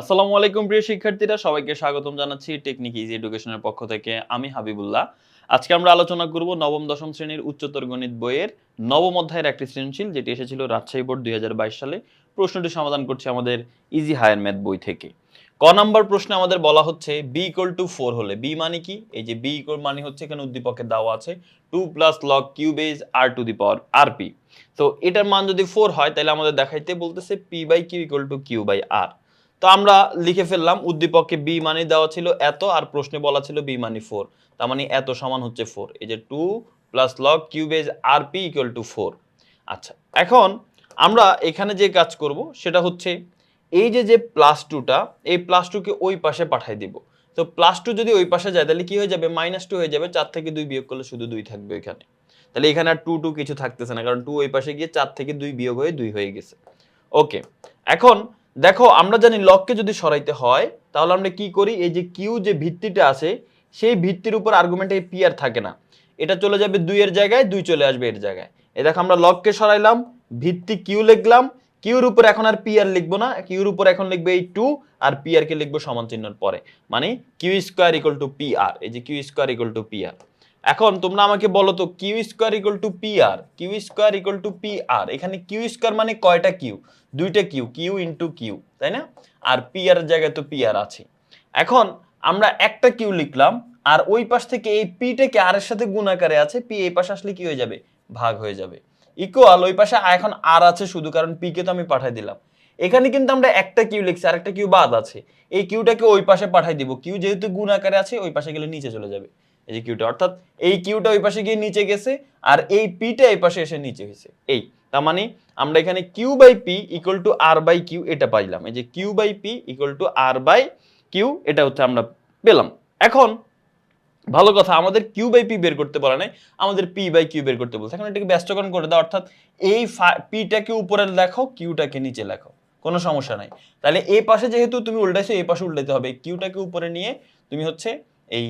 আসসালামু আলাইকুম, প্রিয় শিক্ষার্থীরা। সবাইকে স্বাগতম জানাচ্ছি টেকনিক ইজি এডুকেশনের পক্ষ থেকে। আমি হাবিবুল্লাহ। আজকে আমরা আলোচনা করব নবম, দশম শ্রেণির উচ্চতর গণিত বইয়ের নবম অধ্যায়ের একটি সৃজনশীল, যেটি এসেছিল রাজশাহী বোর্ড দুই হাজার বাইশ সালে। প্রশ্নটি সমাধান করছে আমাদের ইজি হায়ার ম্যাথ বই থেকে। ক নাম্বার প্রশ্নে আমাদের বলা হচ্ছে বি ইকুয়াল টু ফোর হলে বি মানে কি? এই যে বি ইকুয়াল মানে হচ্ছে এখানে উদ্দীপকে দেওয়া আছে two plus log Q base R to the power R P তো এটার মান যদি ফোর হয়, তাহলে আমাদের দেখাইতে বলতেছে P by Q equal to Q by R তো আমরা লিখে ফেললাম, উদ্দীপককে বি মানি দেওয়া ছিল এত আর প্রশ্নে বলা ছিল বি মানে ফোর তার মানে এত সমান হচ্ছে ফোর এই যে two plus log Q base R P equal to four আচ্ছা এখন আমরা এখানে যে কাজ করব সেটা হচ্ছে এই যে যে প্লাস টুটা এই প্লাস টুকে ওই পাশে পাঠাই দিব। তো প্লাস টু যদি ওই পাশে যায়, তাহলে কি হয়ে যাবে? মাইনাস টু হয়ে যাবে। চার থেকে দুই বিয়োগ করলে শুধু দুই থাকবে এখানে। তাহলে এখানে আর টু টু কিছু থাকতেছে না, কারণ টু ওই পাশে গিয়ে চার থেকে দুই বিয়োগ হয়ে দুই হয়ে গেছে। ওকে এখন দেখো, আমরা জানি লককে যদি সরাইতে হয়, তাহলে আমরা কি করি? এই যে কিউ যে ভিত্তিটা আছে, সেই ভিত্তির উপর আর্গুমেন্টে পি আর থাকে না। এটা চলে যাবে দুইয়ের জায়গায়, দুই চলে আসবে এর জায়গায়। এ দেখো, আমরা লককে সরাইলাম, ভিত্তি কিউ লিখলাম। কিউর উপর এখন আর পি আর লিখব না। কিউর উপর এখন লিখবে এই টু আর পি আর কে লিখব সমান চিহ্নর পরে। মানে Q square equal to P R এই যে Q square equal to P R এখন তোমরা আমাকে বলো তো Q square equal to P R Q square equal to P R এখানে কিউ স্কোয়ার মানে কয়টা কিউ দুইটা কিউ কিউ ইন্টু কিউ তাই না? আর পি আর জায়গায় তো পি আর আছে। এখন আমরা একটা কিউ লিখলাম, আর ওই পাশ থেকে এই পিটাকে আর এর সাথে গুণ আকারে আছে পি এই পাশে আসলে কি হয়ে যাবে? ভাগ হয়ে যাবে। ইকুয়াল ওই পাশে এখন আর আছে শুধু, কারণ পি কে তো আমি পাঠাই দিলাম। এখানে কিন্তু আমরা একটা কিউ লিখছি আর একটা কিউ বাদ আছে। এই কিউটাকে ওই পাশে পাঠাই দিব। কিউ যেহেতু গুণ আকারে আছে, ওই পাশে গেলে নিচে চলে যাবে। এই যে কিউটা, অর্থাৎ এই কিউটা ওই পাশে গিয়ে নিচে গেছে আর এই পিটা এই পাশে এসে নিচে হয়েছে। এই, তার মানে আমরা এখানে Q by P equal to R by Q এটা পাইলাম। এই যে Q by P equal to R by Q এটা হচ্ছে আমরা পেলাম। এখন ভালো কথা, আমাদের কিউ বাই পি বের করতে বলা নাই, আমাদের পি বাই কিউ বের করতে বলছে। এখন এটাকে ব্যস্তকরণ করে দাও, অর্থাৎ এই পিটাকে উপরে লেখো কিউটাকে নিচে লেখো, কোনো সমস্যা নাই। তাহলে এই পাশে যেহেতু তুমি উল্টাইছো এই পাশে উল্টাইতে হবে। কিউটাকে উপরে নিয়ে তুমি হচ্ছে এই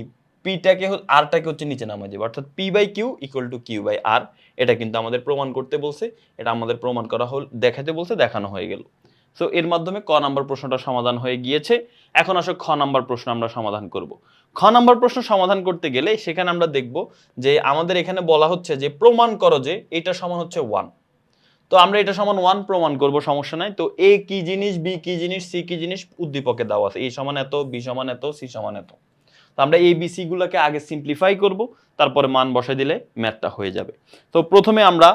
পিটাকে আরটাকে হচ্ছে নিচে নামাই দেবে। অর্থাৎ P by Q equal to Q by R এটা কিন্তু আমাদের প্রমাণ করতে বলছে। এটা আমাদের প্রমাণ করা হল, দেখাতে বলছে, দেখানো হয়ে গেল। সো এর মাধ্যমে ক নাম্বার প্রশ্নটা সমাধান হয়ে গিয়েছে। এখন আসো খ নাম্বার প্রশ্ন আমরা সমাধান করব। খ নাম্বার প্রশ্ন সমাধান করতে গেলে সেখানে আমরা দেখব যে আমাদের এখানে বলা হচ্ছে যে, প্রমাণ করো যে এটা সমান হচ্ছে ওয়ান তো আমরা এটা সমান ওয়ান প্রমাণ করব, সমস্যা নাই। তো এ কি জিনিস বি কি জিনিস সি কি জিনিস উদ্দীপকে দেওয়া আছে। এ সমান এত বি সমান এত সি সমান এত। তো আমরা এই বিসি গুলোকে আগে সিম্পলিফাই করব, তারপরে মান বসাই দিলে ম্যাথটা হয়ে যাবে। তো প্রথমে আমরা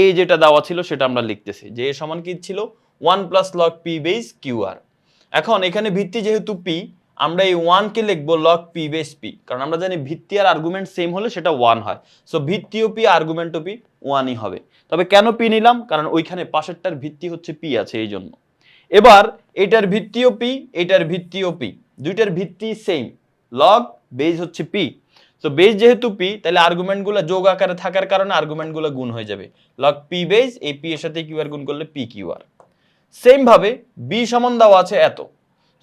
এ যেটা দেওয়া ছিল সেটা আমরা লিখতেছি, যে এ সমান কি ছিল? One plus log P base Q R এখন এখানে ভিত্তি যেহেতু পি আমরা এই ওয়ানকে লিখব লগ পি বেস পি কারণ আমরা জানি ভিত্তি আর আর্গুমেন্ট সেম হলে সেটা ওয়ান হয়। সো ভিত্তিও পি আর্গুমেন্টও পি ওয়ানই হবে। তবে কেন পি নিলাম? কারণ ওইখানে পাশেরটার ভিত্তি হচ্ছে পি আছে এই জন্য। এবার, এটার ভিত্তিও পি এটার ভিত্তিও পি দুইটার ভিত্তি সেম লগ বেজ হচ্ছে পি তো বেজ যেহেতু পি তাহলে আর্গুমেন্টগুলো যোগ আকারে থাকার কারণে আর্গুমেন্টগুলো গুণ হয়ে যাবে। লগ পি বেজ এই পি এর সাথে কিউ আর গুণ করলে পি কিউ আর। সেম ভাবে বি সমান দেওয়া আছে এত।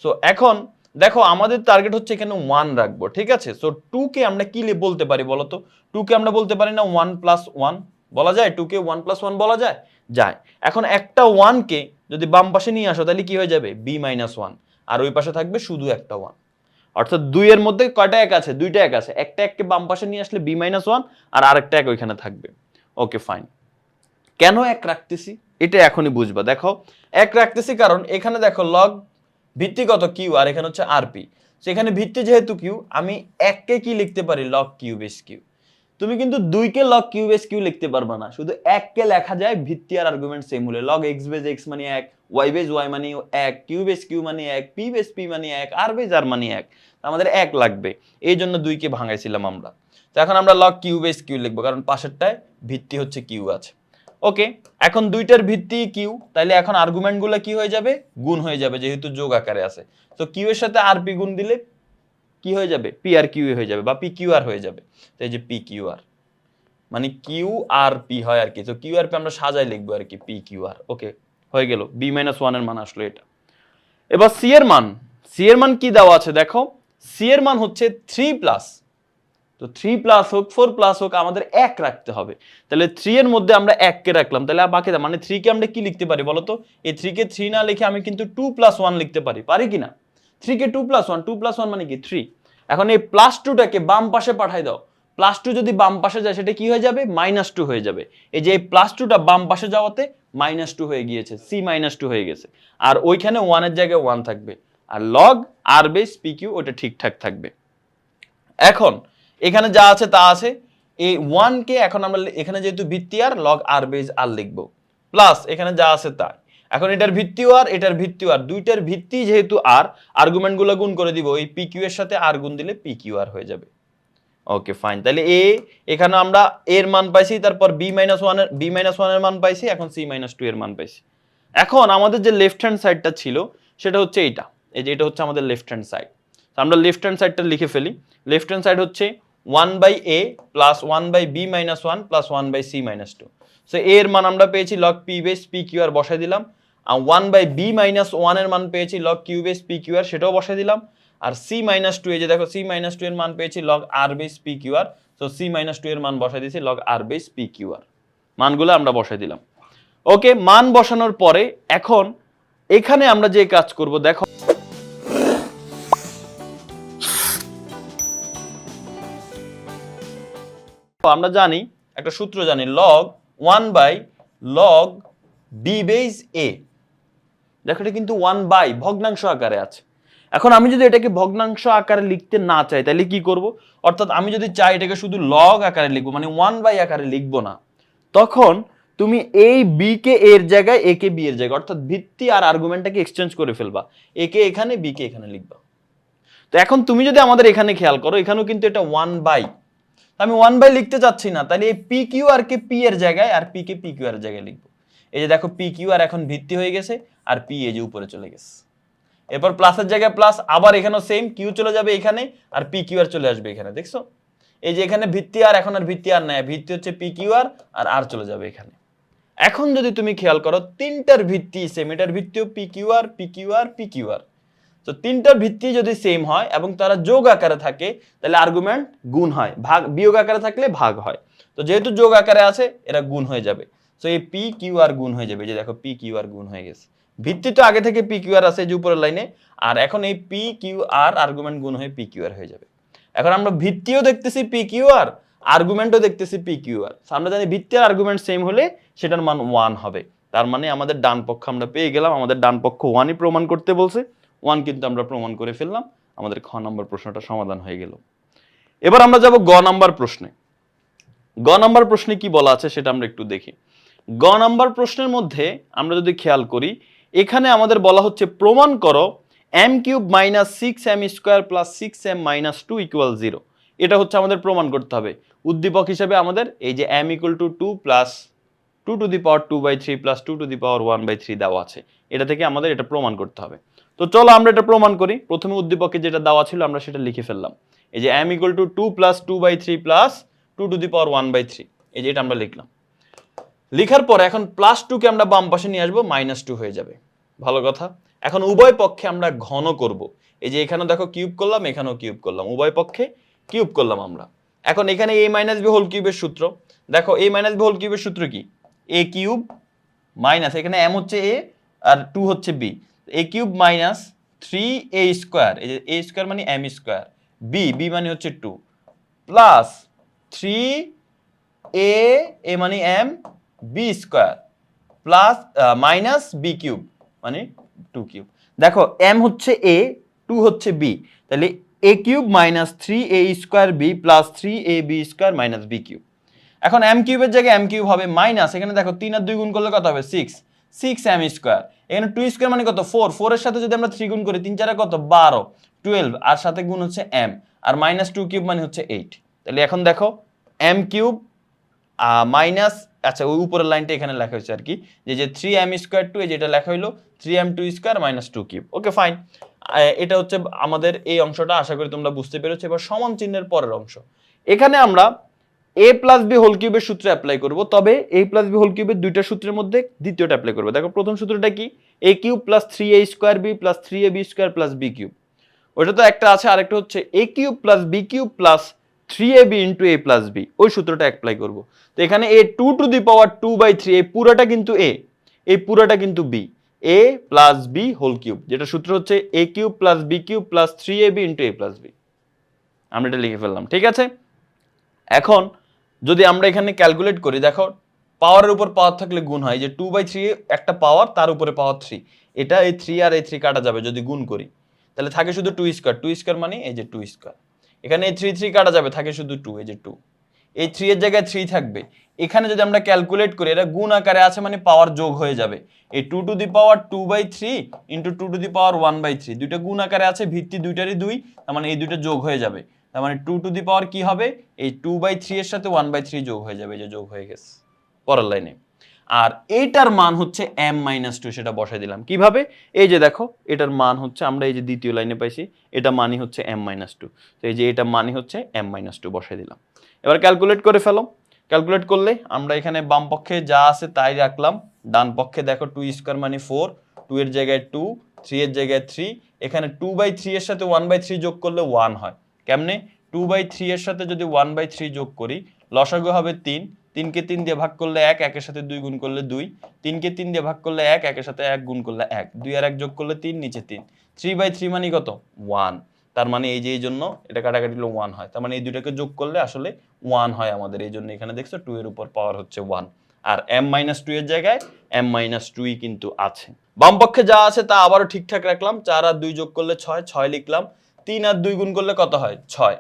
সো এখন দেখো আমাদের টার্গেট হচ্ছে এখানে ওয়ান রাখব, ঠিক আছে? সো টু কে আমরা কি বলতে পারি বলো তো টু কে আমরা বলতে পারি না ওয়ান প্লাস ওয়ান বলা যায়? টু কে ওয়ান প্লাস ওয়ান বলা যায়? যায়। এখন একটা ওয়ানকে যদি বাম পাশে নিয়ে আসো, তাহলে কি হয়ে যাবে? বি মাইনাস ওয়ান আর ওই পাশে থাকবে শুধু একটা ওয়ান অর্থাৎ দুইয়ের মধ্যে কয়টা এক আছে? দুইটা এক আছে। একটা এককে বাম পাশে নিয়ে আসলে বি মাইনাস ওয়ান আর আরেকটা এক ওইখানে থাকবে। ওকে ফাইন কেন এক রাখতেছি? এটা এখনই বুঝবা। দেখো, এক রাখতেছি কারণ এখানে দেখো লগ ভিত্তিগত কিউ আর এখানে হচ্ছে আরপি সেখানে ভিত্তি যেহেতু কিউ আমি এককে কি লিখতে পারি? লগ কিউ বেস কিউ তুমি কিন্তু দুইকে লগ কিউ বেস কিউ লিখতে পারবা না। শুধু এককে লেখা যায়, ভিত্তি আর আর্গুমেন্ট সেম হলে। লগ এক্স বেস এক্স মানে এক ওয়াই বেস ওয়াই মানে এক কিউ বেস কিউ মানে এক পি বেস পি মানে এক আর বেস আর মানে এক। আমাদের এক লাগবে। এই জন্য দুইকে ভাঙাইছিলাম আমরা। তো এখন আমরা লগ কিউ বেস কিউ লিখব, কারণ পাশেরটায় ভিত্তি হচ্ছে কিউ আছে। ওকে এখন দুইটার ভিত্তি কিউ তাইলে এখন আর্গুমেন্টগুলো কি হয়ে যাবে? গুণ হয়ে যাবে, যেহেতু যোগ আকারে আছে। তো কিউ এর সাথে আর পি গুণ দিলে কি হয়ে যাবে? পি আর কিউ হয়ে যাবে, বা পি কিউ আর হয়ে যাবে। তো এই যে পি কিউ আর মানে কিউ আর পি হয় আর কি। তো কিউ আর পি আমরা সাজাই লিখব আর কি পি কিউ আর ওকে হয়ে গেল। বি মাইনাস ওয়ানের মান আসলো এটা। এবার সি এর মান। সি এর মান কি দেওয়া আছে দেখো? সি এর মান হচ্ছে থ্রি প্লাস তো থ্রি প্লাস হোক ফোর প্লাস হোক, আমাদের এক রাখতে হবে। তাহলে থ্রি এর মধ্যে আমরা এককে রাখলাম। তাহলে বাকি মানে থ্রিকে আমরা কি লিখতে পারি বলতো? এই থ্রিকে থ্রি না লিখে আমি কিন্তু টু প্লাস ওয়ান লিখতে পারি। পারি কি না? থ্রিকে two plus one two plus one মানে কি? থ্রি এখন এই প্লাস টুটাকে বাম পাশে পাঠাই দাও। প্লাস টু যদি বাম পাশে যায়, সেটা কি হয়ে যাবে? মাইনাস টু হয়ে যাবে। এই যে প্লাস টুটা বাম পাশে যাওয়াতে মাইনাস টু হয়ে গিয়েছে সি মাইনাস টু হয়ে গেছে। আর ওইখানে ওয়ানের জায়গায় ওয়ান থাকবে। আর log r base p q ওটা ঠিকঠাক থাকবে। এখন, এখানে যা আছে তা আছে। এই ওয়ানকে এখন আমরা এখানে যেহেতু ভিত্তি আর লগ আর বেজ আর লিখব। প্লাস এখানে যা আছে তাই। এখন এটার ভিত্তিও আর এটার ভিত্তিও আর দুইটার ভিত্তি যেহেতু আর আর্গুমেন্টগুলো গুণ করে দিব। এই পি এর সাথে আর গুণ দিলে পি আর হয়ে যাবে। ওকে ফাইন তাহলে এ এখানে আমরা এর মান পাইছি, তারপর বি মাইনাস ওয়ানের বি মাইনাস ওয়ানের মান পাইছি, এখন সি মাইনাস টু এর মান পাইছি। এখন আমাদের যে লেফট হ্যান্ড সাইডটা ছিল, সেটা হচ্ছে এইটা। এই যে এটা হচ্ছে আমাদের লেফট হ্যান্ড সাইড আমরা লেফট হ্যান্ড সাইডটা লিখে ফেলি। লেফট হ্যান্ড সাইড হচ্ছে one by a plus one by b minus one plus one by c minus two so এর মান আমরা পেয়েছি log p base p q r বসাই দিলাম। আর ওয়ান বাই বি মাইনাস ওয়ানের মান পেয়েছি log q base p q r সেটাও বসাই দিলাম। আর সি মাইনাস টু এ যে দেখো সি মাইনাস টু এর মান পেয়েছি log r base p q r so c minus two এর মান বসাই দিয়েছি log r base p q r মানগুলো আমরা বসাই দিলাম। ওকে মান বসানোর পরে এখন এখানে আমরা যে কাজ করব, দেখো। আমরা জানি, একটা সূত্র জানি log one by log b base a দেখো এটা কিন্তু ওয়ান বাই ভগ্নাংশ আকারে আছে। এখন আমি যদি এটাকে ভগ্নাংশ আকারে লিখতে না চাই, তাহলে কি করব? অর্থাৎ আমি যদি চাই এটাকে শুধু লগ আকারে লিখব মানে ওয়ান বাই আকারে লিখব না, তখন তুমি এই বি কে এর জায়গায় এ কে বি এর জায়গায়, অর্থাৎ ভিত্তি আর আর্গুমেন্টটাকে এক্সচেঞ্জ করে ফেলবা। এ কে এখানে বি কে এখানে লিখবা। তো এখন তুমি যদি আমাদের এখানে খেয়াল করো, এখানেও কিন্তু এটা ওয়ান বাই আমি ওয়ান বাই লিখতে চাচ্ছি না, তাহলে এই পি কিউ আর কে পি এর জায়গায়, আর পি কে পি কিউ আর জায়গায় লিখব। এই যে দেখো পি কিউ আর এখন ভিত্তি হয়ে গেছে, আর পি এই যে উপরে চলে গেছে। এরপর প্লাসের জায়গায় প্লাস আবার এখানেও সেম কিউ চলে যাবে এখানে আর পি কিউ আর চলে আসবে এখানে, দেখছ? এই যে এখানে ভিত্তি আর, এখন আর ভিত্তি আর নাই, ভিত্তি হচ্ছে পি কিউ আর আর আর চলে যাবে এখানে। এখন যদি তুমি খেয়াল করো, তিনটার ভিত্তি সেম এটার ভিত্তিও p q r p q r p q r তো তিনটার ভিত্তি যদি সেম হয় এবং তারা যোগ আকারে থাকে, তাহলে আর্গুমেন্ট গুণ হয়, ভাগ, বিয়োগ আকারে থাকলে ভাগ হয়। তো যেহেতু যোগ আকারে আছে, এরা গুণ হয়ে যাবে। তো এই পি কিউ আর গুণ হয়ে যাবে যে দেখো পি কিউ আর গুণ হয়ে গেছে। ভিত্তি তো আগে থেকে পি কিউআর আছে যে উপরের লাইনে, আর এখন এই পি কিউ আর আর্গুমেন্ট গুণ হয়ে পি কিউ আর হয়ে যাবে। এখন আমরা ভিত্তিও দেখতেছি পি কিউ আর আর্গুমেন্টও দেখতেছি পি কিউ আর আমরা জানি ভিত্তি আর আর্গুমেন্ট সেম হলে সেটার মান ওয়ান হবে। তার মানে আমাদের ডান পক্ষ আমরা পেয়ে গেলাম, আমাদের ডান পক্ষ ওয়ানই প্রমাণ করতে বলছে। ওয়ান কিন্তু আমরা প্রমাণ করে ফেললাম, আমাদের খ নম্বর প্রশ্নটা সমাধান হয়ে গেল। এবার আমরা যাব গ নাম্বার প্রশ্নে। গ নাম্বার প্রশ্নে কি বলা আছে সেটা আমরা একটু দেখি। গ নাম্বার প্রশ্নের মধ্যে আমরা যদি খেয়াল করি এখানে আমাদের বলা হচ্ছে, প্রমাণ করো m cube minus six m square plus six m minus two equal zero এটা হচ্ছে আমাদের প্রমাণ করতে হবে। উদ্দীপক হিসেবে আমাদের এই যে m equal to two plus two to the power two by three plus two to the power one by three দেওয়া আছে। এটা থেকে আমাদের এটা প্রমাণ করতে হবে। তো চলো আমরা এটা প্রমাণ করি। প্রথমে উদ্দীপকে যেটা দেওয়া ছিল আমরা সেটা লিখে ফেললাম। এই যে m equal to two plus two by three plus two to the power one by three এই যে এটা আমরা লিখলাম। লিখার পর এখন প্লাস টুকে আমরা বাম পাশে নিয়ে আসব মাইনাস টু হয়ে যাবে। ভালো কথা। এখন উভয় পক্ষে আমরা ঘন করব। এই যে এখানে দেখো কিউব করলাম, এখানেও কিউব করলাম। উভয় পক্ষে কিউব করলাম আমরা। এখন এখানে এ মাইনাস বি হোল কিউবের সূত্র। দেখো এ মাইনাস বি হোল কিউবের সূত্র কি? এ কিউব মাইনাস এখানে এম হচ্ছে এ আর টু হচ্ছে b a cube minus three a square এই যে এ স্কোয়ার মানে এম স্কোয়ার বি বি মানে হচ্ছে two plus three a a মানে m b square plus minus b cube মানে টু কিউব দেখো এম হচ্ছে এ টু হচ্ছে বি তাহলে a cube minus three a square b plus three a b square minus b cube এখন M কিউবের জায়গায় M cube হবে মাইনাস এখানে দেখো তিন আর দুই গুণ করলে কত হবে? সিক্স সিক্স এম স্কোয়ার এখানে টু স্কোয়ার মানে কত? ফোর ফোরের সাথে যদি আমরা থ্রি গুণ করি, তিন চারে কত? বারো। টুয়েলভ আর সাথে গুণ হচ্ছে এম আর মাইনাস টু কিউব মানে হচ্ছে এইট তাহলে এখন দেখো এম কিউব মাইনাস আচ্ছা ওই উপরের লাইনটা এখানে লেখা হয়েছে আর কি, যে যে থ্রি এম স্কোয়ার টু যেটা লেখা হইল three m two square minus two cube okay fine এটা হচ্ছে আমাদের এই অংশটা, আশা করি তোমরা বুঝতে পেরেছ, এবার সমান চিহ্নের পরের অংশ। এখানে আমরা এ প্লাস বি হোল কিউবের সূত্র অ্যাপ্লাই করব, তবে এ প্লাস বি হোল কিউবের দুইটা সূত্রের মধ্যে দ্বিতীয়টা অ্যাপ্লাই করব। দেখো, প্রথম সূত্রটা কি? A cube plus three a square b plus three a b square plus b cube ওইটা তো একটা আছে, আরেকটা হচ্ছে a cube plus b cube plus three a b into a plus b ওই সূত্রটা অ্যাপ্লাই করব। তো এখানে a two to the power two by three এই পুরাটা কিন্তু এ এই পুরাটা কিন্তু b a plus b whole cube যেটা সূত্র হচ্ছে a cube plus b cube plus three a b into a plus b আমরা এটা লিখে ফেললাম, ঠিক আছে? এখন যদি আমরা এখানে ক্যালকুলেট করি, দেখো পাওয়ারের উপর পাওয়ার থাকলে গুণ হয় যে টু বাই থ্রি একটা পাওয়ার তার উপরে পাওয়ার থ্রি এটা এই থ্রি আর এই থ্রি কাটা যাবে যদি গুণ করি। তাহলে থাকে শুধু টু স্কোয়ার টু স্কোয়ার মানে এই যে টু স্কোয়ার এখানে এই থ্রি থ্রি কাটা যাবে, থাকে শুধু টু এই যে টু এই থ্রি এর জায়গায় থ্রি থাকবে। এখানে যদি আমরা ক্যালকুলেট করি, এটা গুণ আকারে আছে মানে পাওয়ার যোগ হয়ে যাবে। এই two to the power two by three into two to the power one by three দুইটা গুণ আকারে আছে, ভিত্তি দুইটারই দুই, তার মানে এই দুইটা যোগ হয়ে যাবে। তার মানে টু টু দি পাওয়ার কি হবে? এই টু বাই থ্রি এর সাথে ওয়ান বাই থ্রি যোগ হয়ে যাবে যে যোগ হয়ে গেছে। পরের লাইনে আর এইটার মান হচ্ছে এম মাইনাস টু সেটা বসাই দিলাম। কীভাবে? এই যে দেখো, এটার মান হচ্ছে, আমরা এই যে দ্বিতীয় লাইনে পাইছি, এটা মানই হচ্ছে এম মাইনাস টু তো এই যে এটা মানই হচ্ছে এম মাইনাস টু বসাই দিলাম। এবার ক্যালকুলেট করে ফেলো। ক্যালকুলেট করলে আমরা এখানে বাম পক্ষে যা আছে তাই রাখলাম। ডান পক্ষে দেখো টু স্কোয়ার মানে ফোর টু এর জায়গায় টু থ্রি এর জায়গায় থ্রি এখানে টু বাই থ্রি এর সাথে ওয়ান বাই থ্রি যোগ করলে ওয়ান হয়। কেমনে? টু বাই থ্রি এর সাথে যদি ওয়ান বাই থ্রি যোগ করি, লসাগু হবে তিন। তিনকে তিন দিয়ে ভাগ করলে এক, একের সাথে দুই গুণ করলে দুই। তিনকে তিন দিয়ে ভাগ করলে এক, একের সাথে এক গুণ করলে এক। দুই আর এক যোগ করলে তিন, নিচে তিন। থ্রি বাই থ্রি মানে কত? ওয়ান। তার মানে এই যে, এই জন্য এটা কাটাকাটি ওয়ান হয়। তার মানে এই দুইটাকে যোগ করলে আসলে ওয়ান হয় আমাদের। এই জন্য এখানে দেখছ টু এর উপর পাওয়ার হচ্ছে ওয়ান। আর এম মাইনাস টু এর জায়গায় এম মাইনাস টুই কিন্তু আছে। বাম পক্ষে যা আছে তা আবারও ঠিকঠাক রাখলাম। চার আর দুই যোগ করলে ছয় ছয় লিখলাম। তিন আর দুই গুণ করলে কত হয়? ছয়।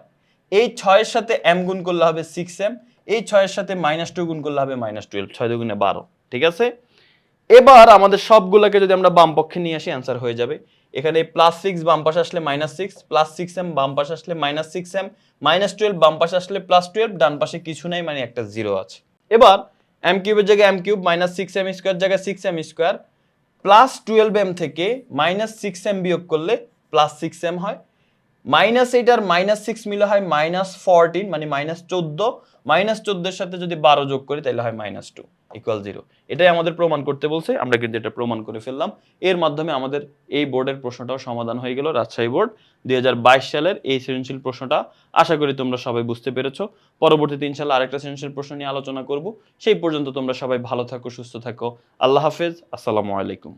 এই ছয়ের সাথে এম গুণ করলে হবে সিক্স এম এই ছয়ের সাথে মাইনাস টু গুণ করলে হবে মাইনাস টুয়েলভ ছয় দুগুণে বারো, ঠিক আছে? এবার আমাদের সবগুলোকে যদি আমরা বাম পক্ষে নিয়ে আসি অ্যান্সার হয়ে যাবে। এখানে প্লাস সিক্স বাম পাশে আসলে minus six plus six m বাম পাশে আসলে minus six m minus twelve বাম পাশে আসলে প্লাস টুয়েলভ ডান পাশে কিছু নাই মানে একটা জিরো আছে। এবার এম কিউবের জায়গায় m cube minus six m square জায়গায় six m square plus twelve m থেকে মাইনাস সিক্স এম বিয়োগ করলে প্লাস সিক্স এম হয়। মাইনাস এইট আর মাইনাস সিক্স মিলে হয় মাইনাস ফোরটিন মানে মাইনাস চোদ্দ। মাইনাস চোদ্দের সাথে যদি বারো যোগ করি, তাহলে হয় মাইনাস টু ইকুয়াল জিরো এটাই আমাদের প্রমাণ করতে বলছে। আমরা কিন্তু এটা প্রমাণ করে ফেললাম। এর মাধ্যমে আমাদের এই বোর্ডের প্রশ্নটাও সমাধান হয়ে গেল, রাজশাহী বোর্ড। দুই হাজার বাইশ সালের এই সৃজনশীল প্রশ্নটা আশা করি তোমরা সবাই বুঝতে পেরেছ। তিন সালে আরেকটা সৃজনশীল প্রশ্ন নিয়ে আলোচনা করব। সেই পর্যন্ত তোমরা সবাই ভালো থাকো, সুস্থ থাকো। আল্লাহ হাফেজ। আসসালামু আলাইকুম।